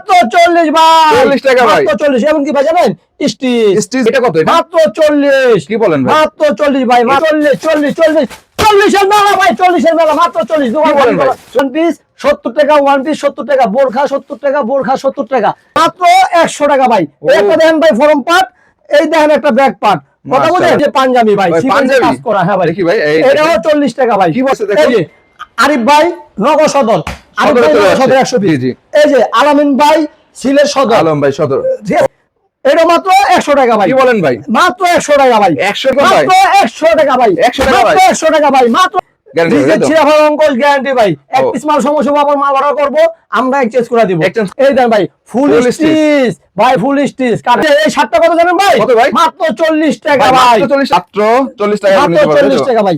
মাত্র চল্লিশ ভাই। 40 টাকা ভাই। মাত্র চল্লিশ এবং কি ভাই জানেন? স্টিচ। স্টিচ এটা কত মাত্র চল্লিশ। কি বলেন মাত্র চল্লিশ ভাই চল্লিশ চল্লিশ চল্লিশ চল্লিশের মেলা ভাই চল্লিশের মেলা মাত্র চল্লিশ। দোকান বলেন ভাই? ওয়ান পিস সত্তর টাকা ওয়ান পিস সত্তর টাকা বোরখা সত্তর টাকা বোরখা সত্তর টাকা। মাত্র একশো টাকা ভাই। একটা দেখেন ভাই ফরম পাট এই দেখেন একটা ব্যাক পাট। কথা মাশাআল্লাহ। বলেন যে পাঞ্জাবি ভাই? কাজ করা হ্যাঁ ভাই। এটাও চল্লিশ টাকা ভাই। কি বলছে? আরিফ ভাই নগর সদর। আরিফ সদরে একশো। এই যে আলামিন ভাই সিলেট সদর। আলম ভাই সদর। এটা মাত্র একশো টাকা ভাই। বলেন ভাই? মাত্র একশো টাকা ভাই। 100 টাকা ভাই? মাত্র একশো টাকা ভাই। 100 টাকা একশো টাকা ভাই। মাত্র গ্যারান্টি ভাই এক। পিস মাল সমস্যা আবার মাল অর্ডার করব আমরা এক্সচেঞ্জ করে দিব। Exchange- এই দেন ভাই ফুল স্টিচ ভাই ফুল স্টিচ এই শার্টটা কত জানেন ভাই? ভাই? মাত্র চল্লিশ টাকা ভাই, মাত্র 40 মাত্র 40 টাকা মাত্র চল্লিশ টাকা ভাই।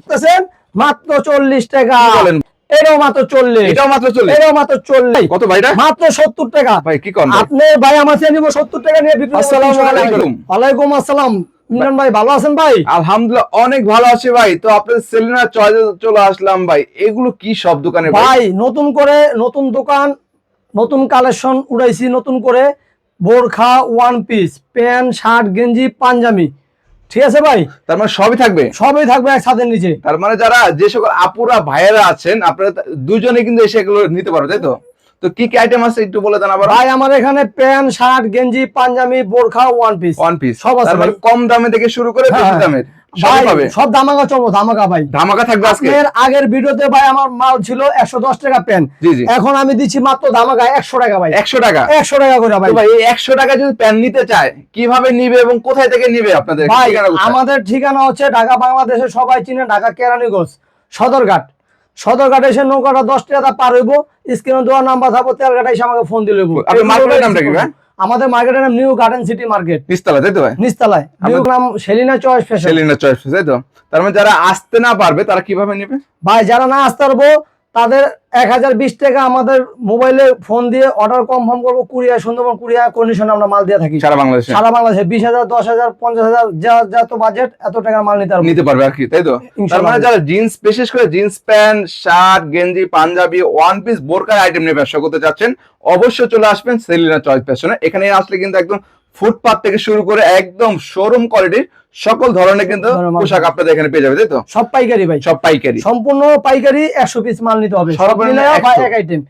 মাত্র চল্লিশ টাকা? এটাও মাত্র চল্লিশ। এটাও মাত্র 40 এটাও মাত্র চল্লিশ। কত ভাইটা মাত্র সত্তর টাকা। ভাই কি ভাই? আপনি ভাই আমার চেয়ে নিবো সত্তর টাকা নিয়ে বিক্রি আসসালামু আলাইকুম। ওয়ালাইকুম আসসালাম। মিলন ভাই ভালো আছেন ভাই? আলহামদুলিল্লাহ অনেক ভালো আছে ভাই। তো আপনাদের সেলিনা চয়েসে চলে আসলাম ভাই। এগুলো কি সব দোকানে ভাই? ভাই নতুন করে নতুন দোকান নতুন কালেকশন উড়াইছি নতুন করে। বোরখা ওয়ান পিস প্যান্ট শার্ট গেঞ্জি পাঞ্জাবি। ঠিক আছে ভাই? তার মানে সবই থাকবে? সবই থাকবে এক ছাদের নিচে। তার মানে যারা যে সকল আপুরা ভাইয়েরা আছেন আপনারা দুজনে কিন্তু এসে এগুলো নিতে পারো তাই তো? তো কি কি আইটেম আছে একটু বলে দেন আবার? ভাই আমার এখানে প্যান্ট শার্ট গেঞ্জি পাঞ্জাবি বোরখা ওয়ান পিস ওয়ান পিস সব আছে মানে। কম দামে থেকে শুরু করে বেশি হ্যাঁ, দামের। সব ধামাকা চলবো ধামাকা ভাই। ধামাকা থাকবে আজকে। আপনার আগের ভিডিওতে ভাই আমার মাল ছিল একশো দশ টাকা প্যান্ট জি জি। এখন আমি দিচ্ছি মাত্র ধামাকা টাকা ভাই। একশো টাকা। একশো টাকা করে ভাই। ভাই এই একশো টাকা যদি প্যান নিতে চায় কীভাবে নিবে এবং কোথায় থেকে নিবে আপনাদের ভাই আমাদের ঠিকানা হচ্ছে ঢাকা বাংলাদেশে সবাই চিনে ঢাকা কেরানীগঞ্জ সদরঘাট। সদরঘাট এসে নৌকাটা দশ টাকা পার হইব স্ক্রিনে দেওয়ার নাম্বার থাকব তেলঘাটা এসে আমাকে ফোন দিলে হইবো। আপনার মার্কেটের নামটা কি ভাই? আমাদের মার্কেটের নাম নিউ গার্ডেন সিটি মার্কেট নিস্তালা তাই তো ভাই? নিচতলায়। নিউ নাম Selina choice fashion Selina choice তাই তো? তার মানে যারা আসতে না পারবে তারা কীভাবে নেবে? ভাই যারা না আসতে পারব তাদের এক হাজার বিশ টাকা আমাদের মোবাইলে ফোন দিয়ে অর্ডার কনফার্ম করব কুরিয়ার সুন্দরবন কুরিয়ার কন্ডিশন আমরা মাল দিয়ে থাকি। সারা বাংলাদেশে? সারা বাংলাদেশে বিশ হাজার দশ হাজার পঞ্চাশ হাজার যা যত বাজেট এত টাকার মাল নিতে নিতে পারবে আর কি তাই তো? তার মানে যারা জিন্স বিশেষ করে জিন্স প্যান্ট শার্ট গেঞ্জি পাঞ্জাবি ওয়ান পিস বোরকার আইটেম নিয়ে ব্যবসা করতে চাচ্ছেন অবশ্যই চলে আসবেন সেলিনা চয়েস ফ্যাশনে এখানে আসলে কিন্তু একদম ফুটপাত থেকে শুরু করে একদম শোরুম কোয়ালিটির সকল ধরনের কিন্তু পোশাক আপনাদের এখানে পেয়ে যাবে তাই তো? সব পাইকারি ভাই। সব পাইকারি। সম্পূর্ণ পাইকারি একশো পিস মাল নিতে হবে। সব সর্বনিম্ন মিলে 100 এক আইটেম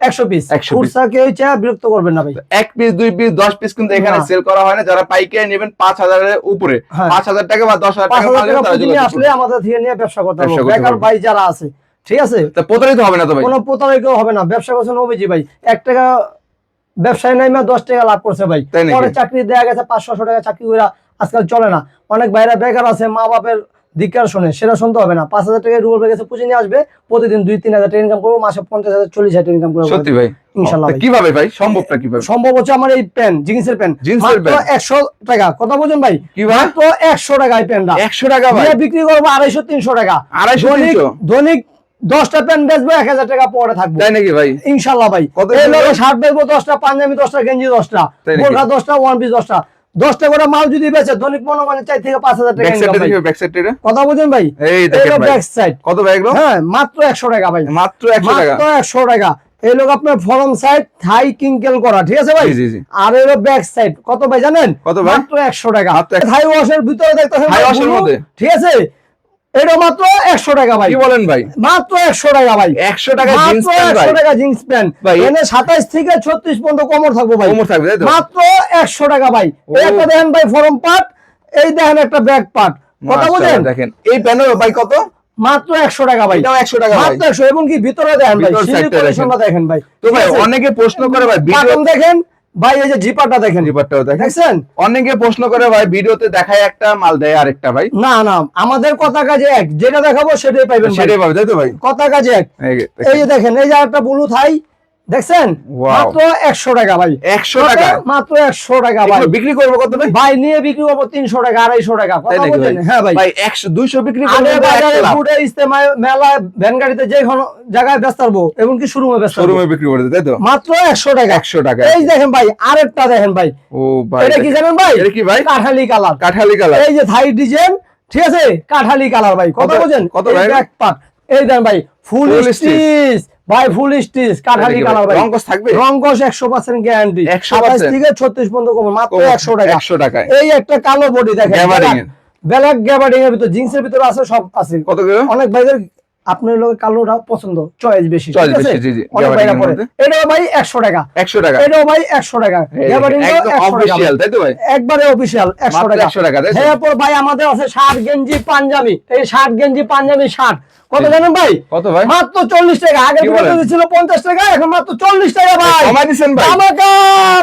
একশো পিস 100 কেউ চায় বিরক্ত করবেন না ভাই। এক পিস দুই পিস দশ পিস কিন্তু এখানে সেল করা হয় না। যারা পাইকারি নেবেন পাঁচ হাজারের উপরে। হ্যাঁ। পাঁচ হাজার টাকা বা দশ হাজার টাকা আসলে আমাদের থেকে নিয়ে ব্যবসা করতে হবে। বেকার ভাই যারা আছে ঠিক আছে? প্রতারিত হবে না তো ভাই? কোনো প্রতারক হবে না। ব্যবসা করছে নবীজি ভাই। এক টাকা ব্যবসায় নাই দশ টাকা লাভ করছে ভাই। পরে চাকরি দেয়া গেছে পাঁচশো টাকা চাকরি করে আজকাল চলে না। অনেক ভাইরা বেকার আছে মা বাপের ধিক্কার শোনে সেটা শুনতে হবে না। পাঁচ হাজার টাকা ভাই কাছে পুঁজি নিয়ে আসবে প্রতিদিন দুই তিন হাজার টাকা ইনকাম করব মাসে পঞ্চাশ হাজার চল্লিশ হাজার ইনকাম করব। সত্যি ভাই? ইনশাল্লাহ। কীভাবে ভাই? সম্ভবটা কীভাবে? সম্ভব হচ্ছে আমার এই প্যান্ট জিন্সের প্যান্ট জিন্সের মাত্র প্যান্ট। একশো টাকা। কথা বলছেন ভাই? মাত্র একশো টাকা এই প্যান্টটা একশো টাকা ভাই? বিক্রি করব আড়াইশো তিনশো টাকা। আড়াইশো দৈনিক তিনশো? দৈনিক দশটা প্যান্ট বেচবো এক হাজার টাকা পরে থাকব। তাই নাকি ভাই? ইনশাল্লাহ ভাই। শার্ট বেচবো দশটা পাঞ্জাবি দশটা গেঞ্জি দশটা বোরখা দশটা ওয়ান পিস দশটা। দশটা করে মাল যদি বেচে দৈনিক মনে মানে চার থেকে পাঁচ হাজার টাকা কথা বুঝেন ভাই? ব্যাক সাইড কত ভাই হ্যাঁ মাত্র একশো টাকা ভাই। মাত্র একশো টাকা। একশো টাকা। এই লোক আপনার ফরম সাইড থাই কিঙ্কেল করা ঠিক আছে ভাই। আর এলো ব্যাক সাইড কত ভাই জানেন? কত ভাই? মাত্র একশো টাকা। থাই ওয়াশের ভিতরে মধ্যে? ঠিক আছে? এটা মাত্র একশো টাকা ভাই। কি বলেন ভাই? মাত্র একশো টাকা ভাই। একশো টাকা একশো টাকা জিন্স প্যান্ট। এনে সাতাইশ থেকে ছত্রিশ পর্যন্ত কমর থাকব ভাই। কোমর থাকবে মাত্র একশো টাকা ভাই। একটা দেখেন ভাই ফরম পাট এই দেখেন একটা ব্যাক পাট কথা বুঝেন? দেখেন। এই প্যানেল ভাই কত? মাত্র একশো টাকা ভাই। একশো টাকা মাত্র একশো এবং কি ভিতরে দেখেন ভাই দেখেন। ভাই। তো ভাই অনেকে প্রশ্ন করে ভাই দেখেন। ভাই এই যে জিপারটা দেখেন। জিপারটাও দেখেন। দেখছেন? অনেকে প্রশ্ন করে ভাই ভিডিওতে দেখায় একটা মাল দেয় আরেকটা ভাই? না না আমাদের কথা কাজে এক। যেটা দেখাবো সেটাই পাইবেন সেটাই পাবে তাই তো ভাই? কথা কাজে এক। এই যে, এই যে দেখেন এই যে একটা ব্লু থাই দেখছেন? মাত্র একশো টাকা ভাই। একশো টাকা? মাত্র একশো টাকা ভাই। বিক্রি করব কত ভাই ভাই নিয়ে বিক্রি করব তিনশো টাকা আড়াইশো টাকা? হ্যাঁ ভাই। একশো দুইশো বিক্রি করব ইস্তেমায় মেলায় ভ্যান গাড়িতে যে কোনো জায়গায় ব্যস্ত পারব এবং কি শোরুমে ব্যস্ত পারব। শোরুমে বিক্রি করে তাই তো? মাত্র একশো টাকা। একশো টাকা। এই দেখেন ভাই আরেকটা দেখেন ভাই। ও ভাই এটা কি জানেন ভাই? এটা কি ভাই? কাঠালি কালার। কাঠালি কালার। এই যে থাই ডিজাইন ঠিক আছে? কাঠালি কালার ভাই। কত বোঝেন কত ভাই? back part, এই দেন ভাই ফুল স্টিচ। ভাই ফুল স্টিচ কাঠালি কালার ভাই। রংকস থাকবে? রংকস একশো পার্সেন্ট গ্যারান্টি 100% থেকে ছত্রিশ পর্যন্ত কম মাত্র একশো টাকা। একশো টাকা এই একটা কালো বডি দেখেন এর। ব্ল্যাক গ্যাবার্ডিং এর ভিতর জিন্সের ভিতরে আছে সব আছে। কত করে? অনেক ভাইদের আপনার লোক কালোটা পছন্দ চয়েস বেশি জি, জি। এটাও ভাই একশো টাকা। একশো টাকা। এটাও ভাই একশো টাকা। তাই তো ভাই? একবারে টাকা। একশো টাকা তাই তো? হ্যাঁ পর ভাই আমাদের আছে শার্ট গেঞ্জি পাঞ্জাবি। এই শার্ট গেঞ্জি পাঞ্জাবি শার্ট কত জানেন ভাই? কত ভাই? মাত্র চল্লিশ টাকা। আগে দুটো ছিল পঞ্চাশ টাকা এখন মাত্র চল্লিশ টাকা ভাই। কমাই ভাই। ধামাকা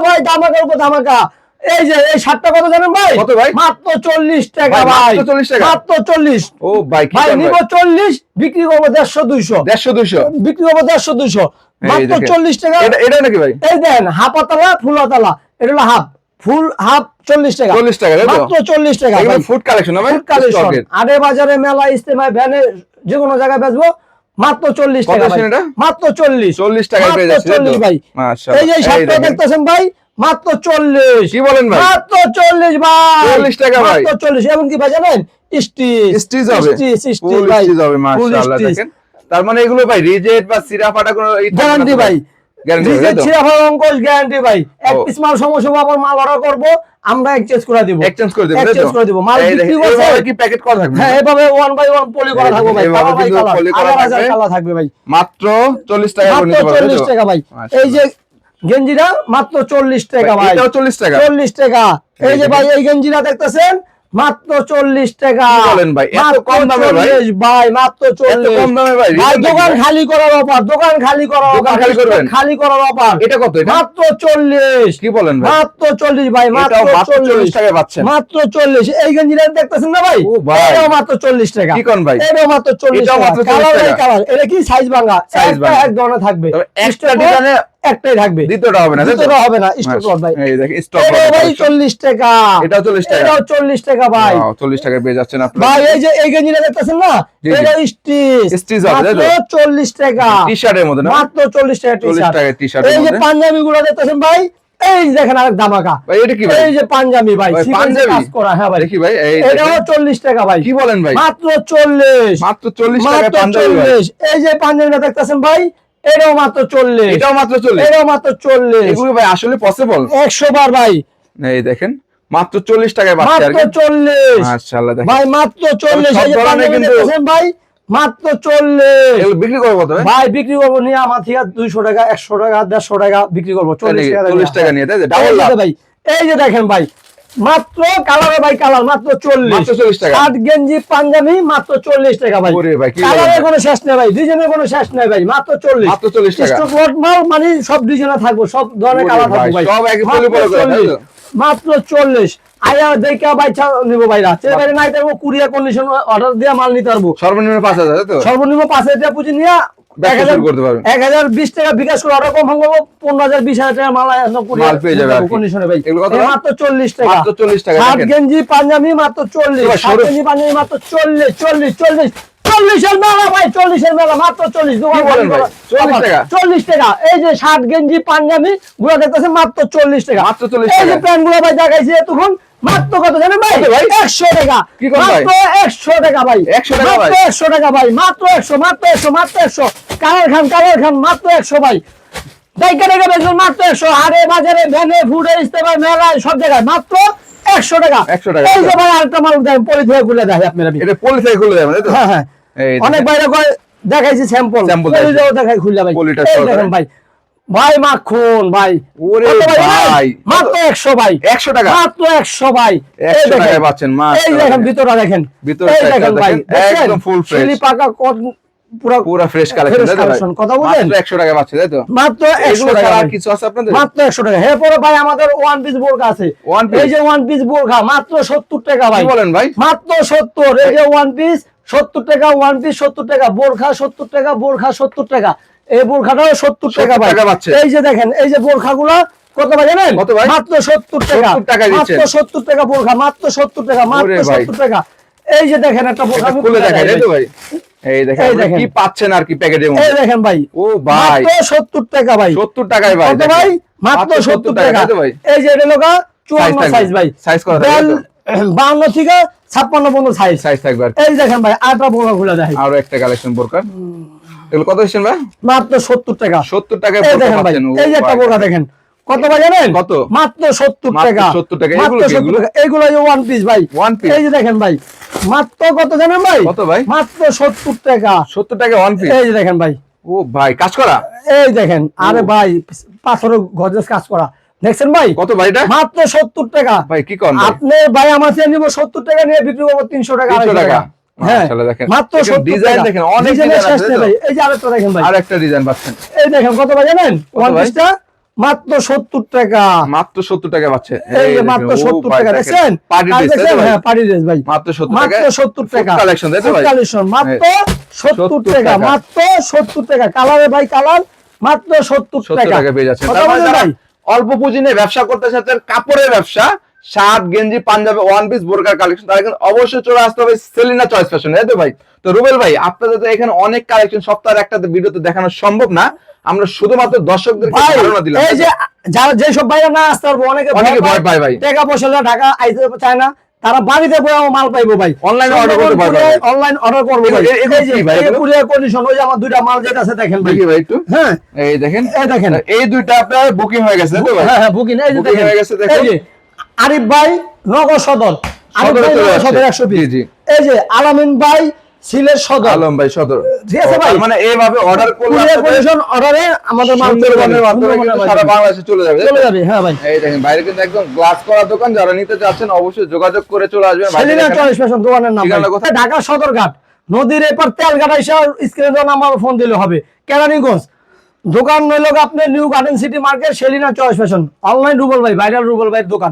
ভাই ধামাকার উপর ধামাকা। এই যে এই শার্টটা কত জানেন ভাই? কত ভাই? মাত্র চল্লিশ টাকা ভাই, মাত্র 40 টাকা? মাত্র চল্লিশ। ও ভাই কি ভাই নিব ভাই? চল্লিশ বিক্রি করব দেড়শো দুইশো। দেড়শো দুশো বিক্রি করব দেড়শো দুইশো। মাত্র দেখেন। চল্লিশ টাকা। এটা এটা নাকি ভাই? এই দেন হাফাতলা ফুলাতলা। এটা হলো হাফ। ফুল হাফ চল্লিশ টাকা। চল্লিশ টাকা মাত্র চল্লিশ টাকা। ফুড কালেকশন ফুড কালেকশন আড়ে বাজারে মেলা ইস্তেমায় ভ্যানে যে কোনো জায়গায় বেচবো মাত্র চল্লিশ টাকা? মাত্র চল্লিশ। চল্লিশ তো? চল্লিশ ভাই। এই যে এই শার্টটা দেখেন। দেখতেছেন ভাই মাত্র চল্লিশ। কি বলেন ভাই? মাত্র চল্লিশ ভাই। 40 টাকা ভাই। মাত্র চল্লিশ। এমন কি ভাই জানেন? স্টিচ। স্টিচ হবে। স্টিচ হবে মাশাআল্লাহ দেখেন। তার মানে এগুলো ভাই রিজেট বা সিরা ফাটা কোনো গ্যারান্টি ভাই। গ্যারান্টি নিজের ছিঁড়া অঙ্কশ গ্যারান্টি ভাই। এক পিস মাল সমস্যা আবার মাল অর্ডার করব আমরা এক্সচেঞ্জ করে দিব। এক্সচেঞ্জ করে দেবেন Exchange করে দিব। মাল বিক্রি করছে। কি প্যাকেট করা থাকবে? হ্যাঁ এভাবে ওয়ান বাই ওয়ান পলি করা থাকবে ভাই। করা হাজার থাকবে। ভাই। মাত্র চল্লিশ টাকা করে চল্লিশ টাকা ভাই। এই যে গেঞ্জিটা মাত্র চল্লিশ টাকা ভাই। চল্লিশ টাকা। চল্লিশ টাকা। এই যে ভাই এই গেঞ্জিটা দেখতেছেন? মাত্র চল্লিশ টাকা। বলেন ভাই? কম দামে ভাই? মাত্র চল্লিশ কম দামে ভাই ভাই দোকান খালি করার অফার দোকান খালি করার অফার খালি করবেন? খালি করার অফার। এটা কত মাত্র চল্লিশ। কি বলেন মাত্র চল্লিশ ভাই মাত্র চল্লিশ। টাকায় পাচ্ছেন। মাত্র চল্লিশ। এই গেঞ্জিটা দেখতেছেন না ভাই। এটাও মাত্র চল্লিশ টাকা। কি কোন ভাই? এটাও মাত্র চল্লিশ টাকা। কালার এটা কি? সাইজ ভাঙা। ভাঙা। এক ধরনের থাকবে। ডিজাইনে একটাই থাকবে। দ্বিতীয়টা হবে না? দুটোটা হবে না স্টক লট ভাই। এই দেখেন স্টক ভাই চল্লিশ টাকা। এটাও চল্লিশ টাকা। এটাও চল্লিশ টাকা ভাই। চল্লিশ টাকায় পেয়ে যাচ্ছেন আপনারা। ভাই এই যে এই গেঞ্জিটা দেখতেছেন না। এটা স্টিচ। হবে, তো? মাত্র চল্লিশ টাকা। টি শার্টের মধ্যে না? মাত্র চল্লিশ টাকা টি-শার্ট টাকায় টি এই যে মধ্যে? পাঞ্জাবি গুলো দেখতেছেন ভাই? এই দেখেন আরেক ধামাকা। ভাই এটা কি ভাই? এই যে পাঞ্জাবি ভাই পাঞ্জাবি? কাজ করা হ্যাঁ ভাই। দেখি ভাই এটাও দেখেন। চল্লিশ টাকা ভাই। কি বলেন ভাই? মাত্র চল্লিশ। মাত্র চল্লিশ টাকা মাত্র পাঞ্জাবি এই যে পাঞ্জাবিটা দেখতেছেন ভাই এটাও মাত্র চল্লিশ। এটাও মাত্র চল্লিশ। এটাও মাত্র চল্লিশ। এগুলো ভাই আসলে পসিবল একশো বার ভাই। এই দেখেন মাত্র চল্লিশ টাকায় মাত্র চল্লিশ। মাশাআল্লাহ ভাই মাত্র চল্লিশ। ভাই মাত্র বিক্রি করব কত ভাই? বিক্রি করব নিয়ে আমার থেকে দুইশো টাকা একশো টাকা দেড়শো টাকা বিক্রি করব। চল্লিশ টাকা চল্লিশ টাকা নিয়ে তাই ভাই এই যে দেখেন ভাই মাত্র কালারে ভাই কালার মাত্র চল্লিশ। টাকা। গেঞ্জি পাঞ্জাবি মাত্র চল্লিশ টাকা ভাই। কালারের কোনো শেষ নেই ভাই ডিজাইনের কোনো শেষ নেই ভাই মাত্র চল্লিশ। মাত্র চল্লিশ স্টক লট মাল মানে সব ডিজাইনে থাকব সব ধরনের কালার থাকবে ভাই। মাত্র পলি পলি করে, তাই তো? 40 মাত্র চল্লিশ। আয়া দেখা ভাই নিবো ভাইরা সে বাইরে নাই কুরিয়ার কন্ডিশন অর্ডার দিয়ে মাল নিতে পারব। সর্বনিম্ন পাঁচ হাজার সর্বনিম্ন পাঁচ হাজার টাকা পুঁজি নিয়ে করতে পারবেন। এক হাজার বিশ টাকা বিকাশ করে অর্ডার কম ভাঙবো পনেরো হাজার টাকা মাল একদম মাল পেয়ে যাবে কন্ডিশনে ভাই। এগুলো কত মাত্র চল্লিশ টাকা। মাত্র চল্লিশ টাকা শার্ট গেঞ্জি পাঞ্জাবি মাত্র চল্লিশ। এবার গেঞ্জি পাঞ্জাবি মাত্র চল্লিশ চল্লিশ চল্লিশ। চল্লিশের মেলা ভাই চল্লিশের মেলা মাত্র চল্লিশ। দোকান কি বলেন ভাই? 40 টাকা? চল্লিশ টাকা। এই যে শার্ট গেঞ্জি পাঞ্জাবি গুলো দেখতেছে মাত্র চল্লিশ টাকা। মাত্র 40 এই যে প্যান্টগুলো ভাই দেখাইছি তখন মাত্র কত জানেন ভাই? একশো টাকা? মাত্র একশো টাকা ভাই। 100 টাকা মাত্র একশো টাকা ভাই। মাত্র একশো মাত্র একশো মাত্র একশো। কালার খান কালার খান মাত্র একশো ভাই। ডাইকা ডাইকা বেচবেন মাত্র একশো। হারে বাজারে ভ্যানে ফুডে ইস্তেমায় মেলায় সব জায়গায়। মাত্র একশো টাকা। 100 টাকা। এই যে ভাই আরেকটা মাল দেন পলি খুলে দেখে আপনার এটা পলি খুলে যাবেন হ্যাঁ হ্যাঁ। অনেক বাইরে দেখাইছি স্যাম্পল Sample পলি দেখাইছি। দেও দেখাই খুলে ভাই। পলিটা ভাই। ভাই মাখন ভাই। ওরে ভাই? মাত্র একশো ভাই। একশো টাকা? মাত্র একশো ভাই। 100 দেখেন। টাকায় পাচ্ছেন, মাত্র এই দেখেন। ভিতরটা দেখেন। ভিতরটা দেখেন ভাই। একদম full fresh। শিলি পাকা কটন পুরো পুরো ফ্রেশ কালেকশন ভাই? কথা বলছেন? মাত্র একশো টাকা পাচ্ছে তাই তো? মাত্র একশো এগুলো টাকা আর কিছু আছে আপনাদের? মাত্র একশো টাকা। এরপরে ভাই আমাদের ওয়ান পিস বোরখা আছে। এই যে ওয়ান পিস বোরখা মাত্র সত্তর টাকা ভাই। কি বলেন ভাই? মাত্র সত্তর। এই যে ওয়ান পিস সত্তর টাকা ওয়ান পিস সত্তর টাকা বোরখা সত্তর টাকা বোরখা সত্তর টাকা। এই বোরখাটাও সত্তর টাকা পাচ্ছে। এই যে দেখেন এই যে বোরখা গুলা কত ভাই জানেন? মাত্র সত্তর টাকা। 70 টাকায় মাত্র সত্তর টাকা বোরখা মাত্র সত্তর টাকা মাত্র। সত্তর টাকা। এই যে দেখেন একটা বোরখা খুলে তো ভাই। এই দেখেন এই কি পাচ্ছেন আর কি প্যাকেটের এই দেখেন ভাই। ও ভাই। মাত্র সত্তর টাকা ভাই। সত্তর টাকায় ভাই কত ভাই? মাত্র সত্তর টাকা। তো ভাই? এই যে এটা লোকা। সাইজ ভাই? বাউন্ন থেকে পর্যন্ত সাইজ সাইজ থাকবে এই দেখেন ভাই খুলে দেখেন আরও একটা কালেকশন বোরকার এগুলো কত দিচ্ছেন ভাই? মাত্র সত্তর টাকা। সত্তর টাকায় এই দেখেন যে। বোরকা কত ভাই জানেন? কত? মাত্র সত্তর টাকা। 70 টাকা। মাত্র এগুলো সত্তর টাকা। এইগুলো ওয়ান পিস ভাই। One piece? এই যে দেখেন ভাই মাত্র কত জানেন ভাই? কত ভাই? মাত্র সত্তর টাকা। সত্তর টাকা ওয়ান পিস এই যে দেখেন ভাই। ও ভাই কাজ করা? এই দেখেন আরে ভাই পাথর গজেস কাজ করা। দেখছেন ভাই? কত ভাই এটা? মাত্র সত্তর টাকা। ভাই কি করেন? আপনি ভাই আমার থেকে নিবো সত্তর টাকা নিয়ে বিক্রি করব তিনশো টাকা 300 আড়াইশো টাকা। হ্যাঁ। মাত্র সত্তর টাকা। মাত্র সত্তর টাকা। মাত্র সত্তর টাকা পাচ্ছে। এই মাত্র সত্তর টাকা দেখছেন? পার্টি ড্রেস দেখছেন? পার্টি ড্রেস ভাই? মাত্র সত্তর টাকা। কালেকশন তাই তো ভাই? কালেকশন মাত্র সত্তর টাকা টাকা। মাত্র সত্তর টাকা। কালারে ভাই কালার মাত্র সত্তর সত্তর টাকা। টাকা পেয়ে ভাই? অল্প পুঁজি নিয়ে ব্যবসা করতে চাচ্ছেন কাপড়ের ব্যবসা শার্ট গেঞ্জি পাঞ্জাবি ওয়ান পিস বোরকার কালেকশন তারা কিন্তু অবশ্যই চলে আসতে হবে সেলিনা চয়েস ফ্যাশন তাই তো ভাই? তো রুবেল ভাই আপনাদের তো এখানে অনেক কালেকশন সপ্তাহের একটা ভিডিওতে দেখানো সম্ভব না। আমরা শুধুমাত্র দর্শকদেরকে ভাই ধারণা দিলাম। এই যে যারা যেসব ভাইরা না আসতে পারব অনেকে অনেকে ভয় পায় ভাই। টাকা পয়সা ঢাকা আইতে চায় না। তারা বাড়িতে আমার মাল পাইবো ভাই। অনলাইন order করতে পারবে অনলাইন অর্ডার করব ভাই। এই যে ভাই? কুরিয়ার কন্ডিশন ওই যে আমার দুইটা মাল যেটা আছে দেখেন ভাই। ভাই একটু। হ্যাঁ। এই দেখেন। এই দেখেন। এই দুইটা আপনার বুকিং হয়ে গেছে তো ভাই? হ্যাঁ হ্যাঁ বুকিং এই যে দেখেন। হয়ে গেছে, দেখুন। আরিফ ভাই নগর সদর। আরিফ ভাই নগর সদর একশো। এই যে আলামিন ভাই সিলেট সদর। আলম ভাই সদর। ঠিক আছে ভাই? মানে এইভাবে অর্ডার করলে কুরিয়ার অর্ডারে আমাদের মাধ্যমে। সারা বাংলাদেশে চলে যাবে। চলে যাবে হ্যাঁ ভাই। এই দেখেন বাইরে কিন্তু একদম গ্লাস করা দোকান। যারা নিতে অবশ্যই যোগাযোগ করে চলে আসবেন। বাইরে সেলিনা ফ্যাশন দোকানের নাম ভাই। ঢাকা সদরঘাট নদীর এপার তেলঘাট এসে স্ক্রিনে দেওয়া নাম্বার ফোন দিলে হবে। কেরানীগঞ্জ। দোকান নইল আপনি new garden city market Selina choice fashion online Rubel ভাই ভাইরাল রুবল ভাইয়ের দোকান।